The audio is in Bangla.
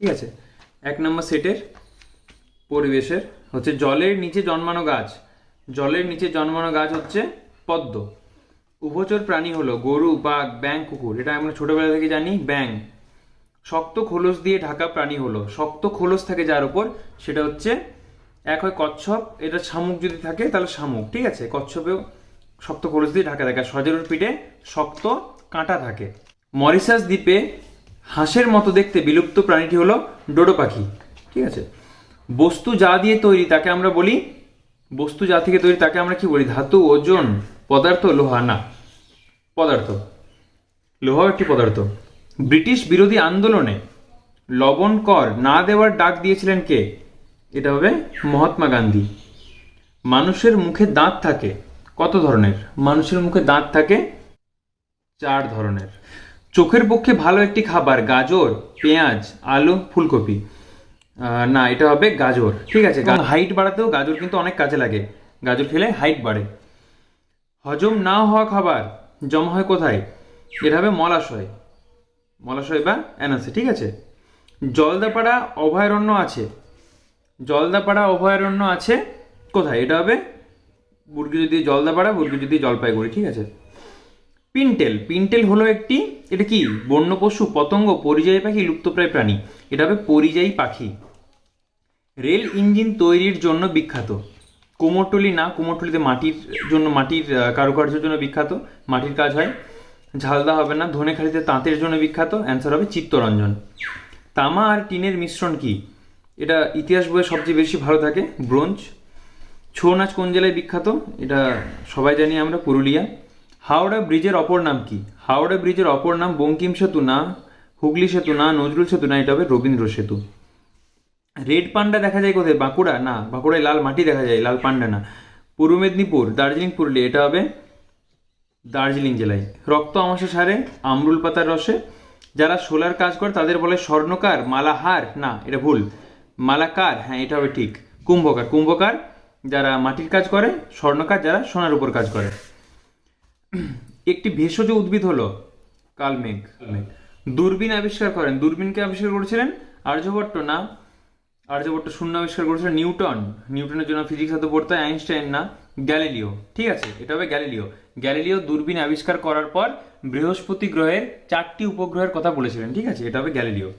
ঠিক আছে? এক নম্বর সেটের পরিবেশের হচ্ছে জলের নিচে জন্মানো গাছ। জলের নিচে জন্মানো গাছ হচ্ছে পদ্ম। উভচর প্রাণী হলো গরু, বাঘ ব্যাং কুকুর। এটা আমরা ছোটবেলা থেকে জানি ব্যাং শক্ত খোলস দিয়ে ঢাকা প্রাণী হলো। শক্ত খোলস থাকে যার উপর, সেটা হচ্ছে এক হয় কচ্ছপ, এটা শামুক যদি থাকে তাহলে শামুক, ঠিক আছে? কচ্ছপেও শক্ত খোলস দিয়ে ঢাকা থাকে। সজেরুর পিঠে শক্ত কাঁটা থাকে। মরিশাস দ্বীপে হাঁসের মতো দেখতে বিলুপ্ত প্রাণীটি হলো ডোডো পাখি। ঠিক আছে? বস্তু যা দিয়ে তৈরি তাকে আমরা বলি, বস্তু যা থেকে তৈরি তাকে আমরা কি বলি? ধাতু, ওজন, পদার্থ, লোহা? না, পদার্থ। লোহাও একটি পদার্থ। ব্রিটিশ বিরোধী আন্দোলনে লবণ কর না দেওয়ার ডাক দিয়েছিলেন কে? এটা হবে মহাত্মা গান্ধী। মানুষের মুখে দাঁত থাকে। কত ধরনের? মানুষের মুখে দাঁত থাকে চার ধরনের। চোখের পক্ষে ভালো একটি খাবার, গাজর, পেঁয়াজ, আলু, ফুলকপি। না, এটা হবে গাজর। ঠিক আছে হাইট বাড়াতেও গাজর কিন্তু অনেক কাজে লাগে। গাজর খেলে হাইট বাড়ে। হজম না হওয়া খাবার জমা হয় কোথায়? এটা হবে মলাশয়। মলাশয় বা অ্যানাসে ঠিক আছে? জলদাপাড়া অভয়ারণ্য আছে। জলদাপাড়া অভয়ারণ্য আছে কোথায়? এটা হবে বুর্গি যদি জলদাপাড়া বুর্গি যদি জলপাইগুড়ি, ঠিক আছে? পিন্টেল। পিন্টেল হলো একটি, এটা কি? বন্য পশু, পতঙ্গ, পরিযায়ী পাখি, লুপ্তপ্রায় প্রাণী। এটা হবে পরিযায়ী পাখি। রেল ইঞ্জিন তৈরির জন্য বিখ্যাত। কুমোরটুলি না, কুমোরটুলিতে মাটির জন্য, মাটির কারুকার্যের জন্য বিখ্যাত। মাটির কাজ হয়। ঝালদা হবে না ধনেখালিতে তাঁতের জন্য বিখ্যাত। অ্যান্সার হবে চিত্তরঞ্জন। তামা আর টিনের মিশ্রণ কি? এটা ইতিহাস বইয়ে সবচেয়ে বেশি ভালো থাকে, ব্রোঞ্জ। ছৌ নাচ কোন জেলায় বিখ্যাত? এটা সবাই জানি আমরা, পুরুলিয়া। হাওড়া ব্রিজের অপর নাম কি? হাওড়া ব্রিজের অপর নাম বঙ্কিম সেতু না, হুগলি সেতু না, নজরুল সেতু না, এটা হবে রবীন্দ্র সেতু। রেড পান্ডা দেখা যায় কোথায়? বাঁকুড়া? না, বাঁকুড়ায় লাল মাটি দেখা যায়, লাল পান্ডা না। পূর্ব মেদিনীপুর, দার্জিলিং, পুরুলিয়া, এটা হবে দার্জিলিং জেলায়। রক্ত আমাশা সারে, আমরুল পাতার রসে। যারা সোলার কাজ করে, তাদের বলে স্বর্ণকার, মালাহার, না, এটা ভুল। মালাকার হ্যাঁ এটা হবে ঠিক। কুম্ভকার কুম্ভকার যারা মাটির কাজ করে, স্বর্ণকার যারা সোনার উপর কাজ করে। একটি ভেষজ উদ্ভিদ হলো কালমেঘ। দূরবীন আবিষ্কার করেন। দূরবীনকে আবিষ্কার করেছিলেন আর্যভট্ট না আর্যভট্ট শূন্য আবিষ্কার করেছিলেন নিউটন। নিউটনের জন্য ফিজিক্স হাতে পড়তে হয় আইনস্টাইন না গ্যালিলিও। ঠিক আছে এটা হবে গ্যালিলিও। গ্যালিলিও দূরবীন আবিষ্কার করার পর বৃহস্পতি গ্রহের চারটি উপগ্রহের কথা বলেছিলেন। ঠিক আছে এটা হবে গ্যালিলিও।